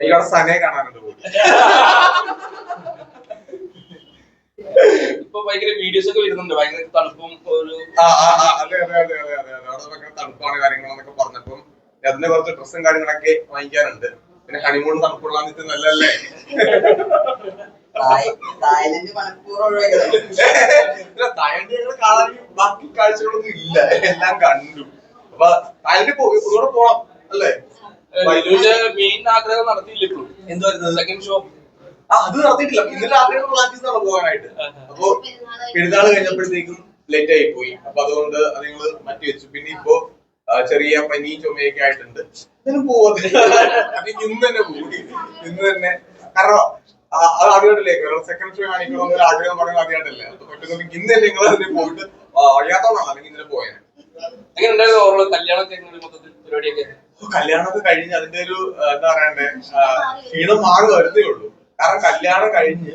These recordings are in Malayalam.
ഇവിടെ സനയെ കാണാനുണ്ട് ഇപ്പൊ ഭയങ്കര വീഡിയോസ് ഒക്കെ വരുന്നുണ്ട്. ഭയങ്കര തണുപ്പും ഒരു ആ ആ ആ അതെ അതെ അതെ അതെ അതെ അവിടെ ഭയങ്കര തണുപ്പാണ് കാര്യങ്ങളെന്നൊക്കെ പറഞ്ഞപ്പം അതിന്റെ കുറച്ച് ഡ്രസ്സും കാര്യങ്ങളൊക്കെ വാങ്ങിക്കാനുണ്ട്. പിന്നെ ഹണിമൂൺ തണുപ്പുള്ള നല്ലല്ലേ തായ്- തായ്ലൻഡ് ഞങ്ങൾ കാണാൻ ബാക്കി കാഴ്ചകളൊന്നും ഇല്ല. എല്ലാം കണ്ടു. അപ്പൊ തായ്ലൻഡ് ഒന്നുകൂടെ പോണം അല്ലേ? മെയിൻ ആഗ്രഹം നടത്തിയില്ല ഇപ്പോഴും. എന്തുവായിരുന്നു സെക്കൻഡ് ഷോ ആ അത് നടത്തിയിട്ടില്ല. ഇന്നലെ രാത്രി പ്ലാൻ ചെയ്താണ് പോകാനായിട്ട്. അപ്പോ പെരുന്നാൾ കഴിഞ്ഞപ്പോഴത്തേക്കും ലേറ്റ് ആയി പോയി. അപ്പൊ അതുകൊണ്ട് നിങ്ങൾ മാറ്റി വെച്ചു. പിന്നെ ഇപ്പോ ചെറിയ പനി ചുമയൊക്കെ ആയിട്ടുണ്ട്. ഇതിന് അത് ഇന്ന് തന്നെ പോയി ഇന്ന് തന്നെ. കാരണം അത് ആദ്യമായിട്ടല്ലേ? സെക്കൻഡ് ഷോ കാണിക്കണം ഒരു ആഗ്രഹം പറയുന്നത് ആദ്യമായിട്ടല്ലേ? പറ്റുന്നെങ്കിൽ ഇന്ന് തന്നെ നിങ്ങൾ അതിന് പോയിട്ട് അറിയാത്തതാണ് അല്ലെങ്കിൽ ഇന്നലെ പോയത് എങ്ങനെ ഉണ്ടായിരുന്നു കല്യാണം കല്യാണമൊക്കെ മൊത്തത്തിൽ പരിപാടിയൊക്കെ? കല്യാണമൊക്കെ കഴിഞ്ഞ് അതിന്റെ ഒരു എന്താ പറയണ്ടേ ക്ഷീണം മാറി വരുന്നേ ഉള്ളൂ. കാരണം കല്യാണം കഴിഞ്ഞ്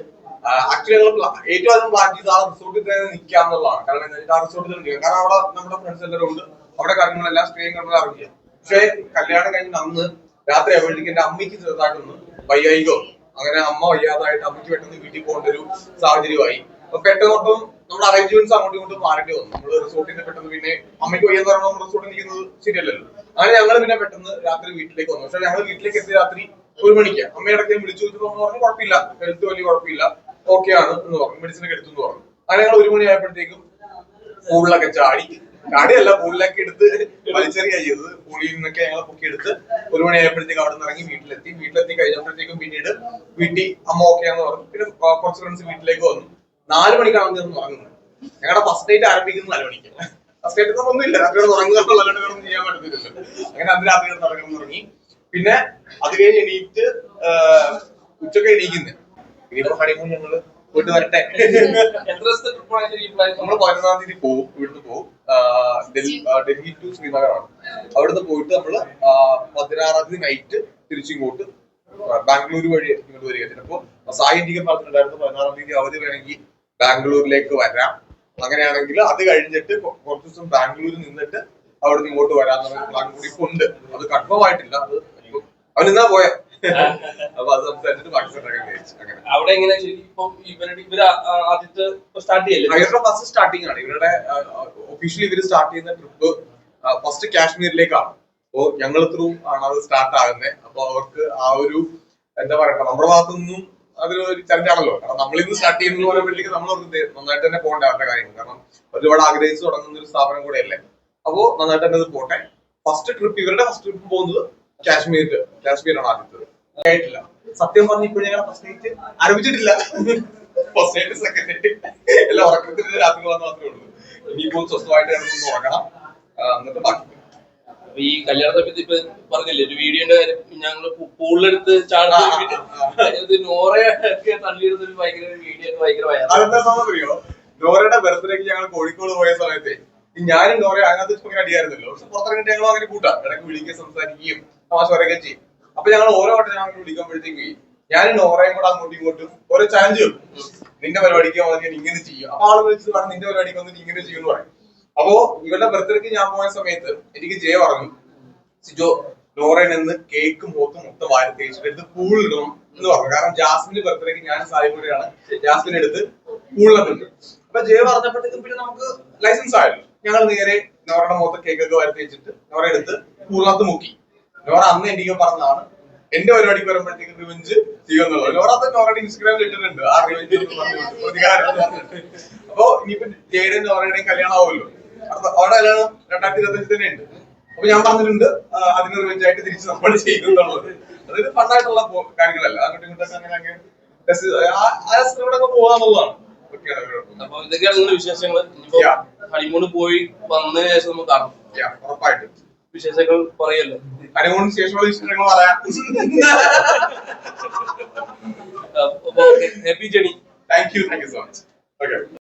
ആക്ച്വലി ഞങ്ങൾ ഏറ്റവും ആദ്യം പ്ലാൻ ചെയ്ത് ആ റിസോർട്ടിൽ തന്നെ നിൽക്കാന്നുള്ളതാണ് കാരണം എന്താ ആ റിസോർട്ടിൽ തന്നെ കാരണം അവിടെ നമ്മുടെ ഫ്രണ്ട്സ് എല്ലാവരും ഉണ്ട്. അവിടെ കാര്യങ്ങളെല്ലാം സ്ക്രീൻ കണ്ടത് അറിയാം പക്ഷേ കല്യാണം കഴിഞ്ഞ് അന്ന് രാത്രി ആവുമ്പോഴത്തേക്ക് എന്റെ അമ്മയ്ക്ക് ചെറുതായിട്ടൊന്ന് വയ്യായികോ അങ്ങനെ അമ്മ വയ്യാതായിട്ട് അമ്മയ്ക്ക് പെട്ടെന്ന് വീട്ടിൽ പോകേണ്ട ഒരു സാഹചര്യമായി. അപ്പൊ പെട്ടെന്നൊപ്പം നമ്മുടെ അറേഞ്ച്മെന്റ്സ് അങ്ങോട്ടും ഇങ്ങോട്ടും മാറേണ്ടി വന്നു. നമ്മൾ റിസോർട്ടിന്റെ പെട്ടെന്ന് പിന്നെ അമ്മയ്ക്ക് വയ്യാന്ന് പറയുമ്പോൾ നമ്മൾ റിസോർട്ടിൽ നിൽക്കുന്നത് ശരിയല്ലല്ലോ. അങ്ങനെ ഞങ്ങൾ പിന്നെ പെട്ടെന്ന് രാത്രി വീട്ടിലേക്ക് വന്നു പക്ഷെ ഞങ്ങൾ വീട്ടിലേക്ക് എത്തിയ രാത്രി ഒരു മണിക്ക്. അമ്മയുടെ വിളിച്ചു ചോദിച്ചു പറഞ്ഞു കുഴപ്പമില്ല. ഹെൽത്ത് വലിയ കുഴപ്പമില്ല. ഓക്കെ ആണ് എന്ന് പറഞ്ഞു. മെഡിസിൻ ഒക്കെ എടുത്തു എന്ന് പറഞ്ഞു. അങ്ങനെ ഞങ്ങൾ ഒരു മണി ആയപ്പോഴത്തേക്കും പൂളിലൊക്കെ ചാടി. ചാടിയല്ല പൂളിലൊക്കെ എടുത്ത് വലിച്ചെറിയ ചെയ്തത് പൂളിൽ നിന്നൊക്കെ ഞങ്ങൾ പൊക്കി എടുത്ത് ഒരു മണി ആയപ്പോഴത്തേക്ക് അവിടെ നിന്ന് ഇറങ്ങി വീട്ടിലെത്തി. വീട്ടിലെത്തി കഴിഞ്ഞപ്പോഴത്തേക്കും പിന്നീട് വീട്ടിൽ അമ്മ ഓക്കെ ആണെന്ന് പറഞ്ഞു. പിന്നെ കുറച്ച് ഫ്രണ്ട്സ് വീട്ടിലേക്ക് വന്നു. നാല് മണിക്കാണ് ഉറങ്ങുന്നത് ഞങ്ങളുടെ ഫസ്റ്റ് ഡേറ്റ് ആരംഭിക്കുന്നത് നാല് മണിക്ക്. ഫസ്റ്റ് ഒന്നുമില്ല രാത്രി ഉറങ്ങുക വേറെ ഒന്നും ചെയ്യാൻ പറ്റത്തില്ലല്ലോ. അങ്ങനെ അന്ന് രാത്രി കിടന്ന് എന്ന് തുടങ്ങി പിന്നെ അത് കഴിഞ്ഞ് എണീറ്റ് ഉച്ചയ്ക്ക് എണീക്കുന്നത് ഇനിയിപ്പോ ഹണിമൂൺ ഞങ്ങൾ പോയിട്ട് വരട്ടെ. എത്ര ദിവസത്തെ ട്രിപ്പാണ് ശരിക്കും നമ്മൾ നമ്മൾ പതിനൊന്നാം തീയതി പോകും ഇവിടുന്ന് പോകും ഡൽഹി ഡൽഹി ടു ശ്രീനഗറാണ്. അവിടുന്ന് പോയിട്ട് നമ്മൾ പതിനാറാം തീയതി നൈറ്റ് തിരിച്ചിങ്ങോട്ട് ബാംഗ്ലൂർ വഴി ഇങ്ങോട്ട് വരിക. ചിലപ്പോ സായി എനിക്ക് പറഞ്ഞിട്ടുണ്ടായിരുന്നു പതിനാറാം തീയതി അവധി വേണമെങ്കിൽ ബാംഗ്ലൂരിലേക്ക് വരാം. അങ്ങനെയാണെങ്കിൽ അത് കഴിഞ്ഞിട്ട് കുറച്ച് ദിവസം ബാംഗ്ലൂരിൽ നിന്നിട്ട് അവിടുന്ന് ഇങ്ങോട്ട് വരാന്നുള്ള പ്ലാൻ കൂടി ഉണ്ട് അത് കൺഫേം ആയിട്ടില്ല. അത് അവൻ ഇന്നാ പോയ. അപ്പൊ അത് സംസാരിച്ചിട്ട് അവിടെ എങ്ങനെ ഇവരുടെ ഇവർ ആദ്യത്തെ സ്റ്റാർട്ട് ചെയ്യല്ലേ? ഇവരുടെ ഫസ്റ്റ് സ്റ്റാർട്ടിംഗ് ആണ്. ഇവരുടെ ഒഫീഷ്യലി ഇവർ സ്റ്റാർട്ട് ചെയ്യുന്ന ട്രിപ്പ് ഫസ്റ്റ് കാശ്മീരിലേക്കാണ്. അപ്പോ ഞങ്ങൾ ത്രൂ ആണ് അത് സ്റ്റാർട്ട് ആകുന്നത് അപ്പൊ അവർക്ക് ആ ഒരു എന്താ പറയുക നമ്മുടെ ഭാഗത്തു നിന്നും അതൊരു ചലഞ്ച് ആണല്ലോ കാരണം നമ്മളിന്ന് സ്റ്റാർട്ട് ചെയ്യുന്ന പറയുമ്പോഴത്തേക്ക് നമ്മൾ നന്നായിട്ട് തന്നെ പോകേണ്ട അവരുടെ കാര്യങ്ങൾ. കാരണം ഒരുപാട് ആഗ്രഹിച്ച് തുടങ്ങുന്ന ഒരു സ്ഥാപനം കൂടെയല്ലേ. അപ്പോ നന്നായിട്ട് തന്നെ ഇത് പോട്ടെ. ഫസ്റ്റ് ട്രിപ്പ് ഇവരുടെ ഫസ്റ്റ് ട്രിപ്പ് പോകുന്നത് കാശ്മീർ കാശ്മീരാണ് ആദ്യത്തത് ആയിട്ടില്ല സത്യം പറഞ്ഞ ഇപ്പോഴും ഞങ്ങളുടെ ഫസ്റ്റ് നൈറ്റ് ആരംഭിച്ചിട്ടില്ല. ഫസ്റ്റ് നൈറ്റ് സെക്കൻഡ് നൈറ്റ് എല്ലാം ഉറക്കത്തിൽ രാത്രി വന്ന് മാത്രമേ ഉള്ളൂ. ഇനിയിപ്പോൾ സ്വസ്ഥമായിട്ട് ഉറങ്ങണം. എന്നിട്ട് ബാക്കി ഈ കല്യാണ സമയത്ത് ഇപ്പൊ പറഞ്ഞില്ലേ? ഒരു വീഡിയോന്റെ കാര്യം ഞങ്ങൾ പൂളിലെടുത്ത്. അതിനകത്ത് നോറയൊക്കെ തള്ളിയിടുന്ന ഒരു ഭയങ്കര വീഡിയോ ഭയങ്കര ഡോറയുടെ ബർത്ത്ഡേക്ക് ഞങ്ങൾ കോഴിക്കോട് പോയ സമയത്ത് ഞാനും നോറയും അതിനകത്ത് ഇങ്ങനെ അടിയായിരുന്നല്ലോ. പക്ഷെ പുറത്തിറങ്ങിട്ട് ഞങ്ങൾ അങ്ങനെ കൂട്ടാം. ഇടയ്ക്ക് വിളിക്കുകയും സംസാരിക്കുകയും തമാശ പറയുകയും ചെയ്യും. അപ്പൊ ഞങ്ങൾ ഓരോ വട്ടം ഞങ്ങൾ വിളിക്കുമ്പോഴത്തേക്ക് ഞാനും നോറയും കൂടെ അങ്ങോട്ടും ഇങ്ങോട്ടും ഓരോ ചാലഞ്ച് വെക്കും നിന്റെ പരിപാടിക്ക് വന്നാൽ ഞാൻ ഇങ്ങനെ ചെയ്യും. അപ്പൊ ആൾ വിളിച്ചത് പറഞ്ഞു നിന്റെ പരിപാടിക്ക് വന്നിട്ട് ഇങ്ങനെ ചെയ്യും എന്ന് പറയും. അപ്പോ ഇവരുടെ ബർത്ത്ഡേക്ക് ഞാൻ പോയ സമയത്ത് എനിക്ക് ജയ പറഞ്ഞു സിജോ ലോറൻ എന്ന് കേക്കും പോത്തും മൊത്തം വാരി തേച്ചിട്ട് എടുത്ത് പൂളിടണം എന്ന് പറഞ്ഞു. കാരണം ജാസ്മിന്റെ ബർത്ത്ഡേക്ക് ഞാൻ സായി കൂടെയാണ് ജാസ്മിൻ എടുത്ത് പൂളിടുന്നുണ്ട് അപ്പൊ ജയ പറഞ്ഞപ്പോഴത്തേക്കും പിന്നെ നമുക്ക് ലൈസൻസ് ആയല്ലോ. ഞങ്ങൾ നേരെ നോറയുടെ മുഖത്ത് കേക്കൊക്കെ വാരി തേച്ചിട്ട് നോറ എടുത്ത് പൂളിനകത്ത് മുക്കി. നോറ അന്ന് എനിക്ക് പറഞ്ഞതാണ്. എന്റെ പരിപാടിക്ക് വരുമ്പോഴത്തേക്ക് റിവഞ്ച് ചെയ്യുമെന്നുള്ളത്. നോറ അത് നോറയുടെ ഇൻസ്റ്റഗ്രാമിൽ ഇട്ടിട്ടുണ്ട്. ആ റിവഞ്ച് പ്രതികാരം. അപ്പോ ഇനിയിപ്പോ ജയയുടെയും നോറയുടെയും കല്യാണം ആവുമല്ലോ. അവിടെ കല്യാണം രണ്ടായിരത്തി ഇരുപത്തഞ്ച് തന്നെ ഉണ്ട് അപ്പൊ ഞാൻ പറഞ്ഞിട്ടുണ്ട് അതിന് റിവെഞ്ച് ആയിട്ട് തിരിച്ച് നമ്മൾ ചെയ്യുന്നുള്ളത് അതൊരു ഫണ്ടായിട്ടുള്ള കാര്യങ്ങളല്ല. അങ്ങോട്ടും ഇങ്ങോട്ടും അങ്ങനെ അങ്ങനെ ആ- രസത്തിലൂടെ അങ്ങ് പോകാന്നുള്ളതാണ് അപ്പൊ ഇതൊക്കെയാണ് നിങ്ങളുടെ വിശേഷങ്ങൾ ഹണിമൂണ് പോയി വന്നതിന് ശേഷം നമുക്ക് കാണാം. ഉറപ്പായിട്ടും. വിശേഷങ്ങൾ പറയല്ലോ. ഹണിമൂണിന് ശേഷമുള്ള വിശേഷങ്ങൾ പറയാം. Happy journey thank you thank you so much okay